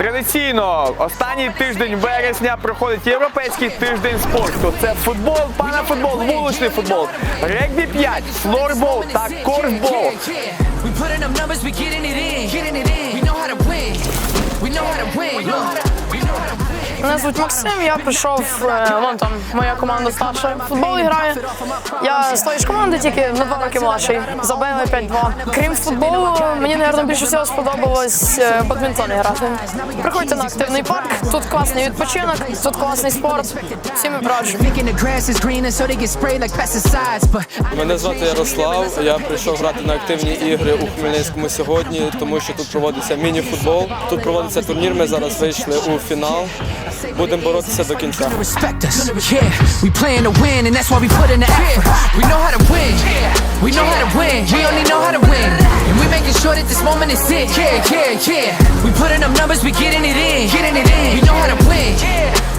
Традиційно останній тиждень вересня проходить європейський тиждень спорту. Це футбол, панафутбол, вуличний футбол, регбі 5, флорбол та корфбол. Мене звуть Максим, я прийшов, е, вон там моя команда старша в футбол грає. Я з тої ж команди, тільки на два роки младший. Забили 5-2. Крім футболу, мені, мабуть, більше всього сподобалось е, бадмінтон грати. Приходьте на активний парк, тут класний відпочинок, тут класний спорт. Всім раджу. Мене звати Ярослав. Я прийшов грати на активні ігри у Хмельницькому сьогодні, тому що тут проводиться міні-футбол. Тут проводиться турнір. Ми зараз вийшли у фінал. Будемо боротися до кінця. respect us. Yeah, we playing to win, and that's why we put in the effort. We know how to win. We know how to win. We only know how to win. And we making sure that this moment is it. Yeah, yeah, yeah. We put in them numbers, we getting it in. Getting it in. We know how to win.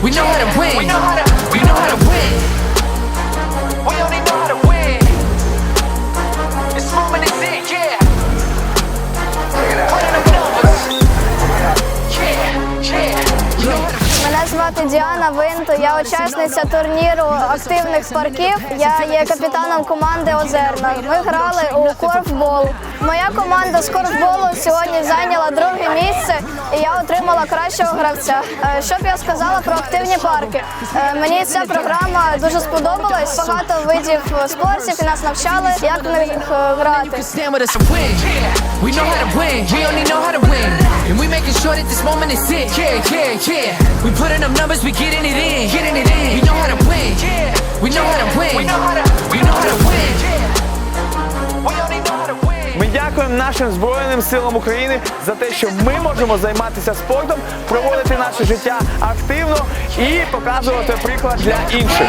We know how to win. Звати Діана Винто, я учасниця турніру активних парків. Я є капітаном команди Озерна. Ми грали у корфбол. Моя команда з корфболу сьогодні зайняла друге місце, і я отримала кращого гравця. Е, Що б я сказала про активні парки? Е, Мені ця програма дуже сподобалась. Багато видів спортів і нас навчали, як в них е, грати. We making sure that this moment is it. Yeah, yeah, yeah. We put in them numbers, we getting it in. Getting it in. We know how to win. We know how to win. We know how to. We know how to win. We only know how to win. Ми дякуємо нашим Збройним силам України за те, що ми можемо займатися спортом, проводити наше життя активно і показувати приклад для інших.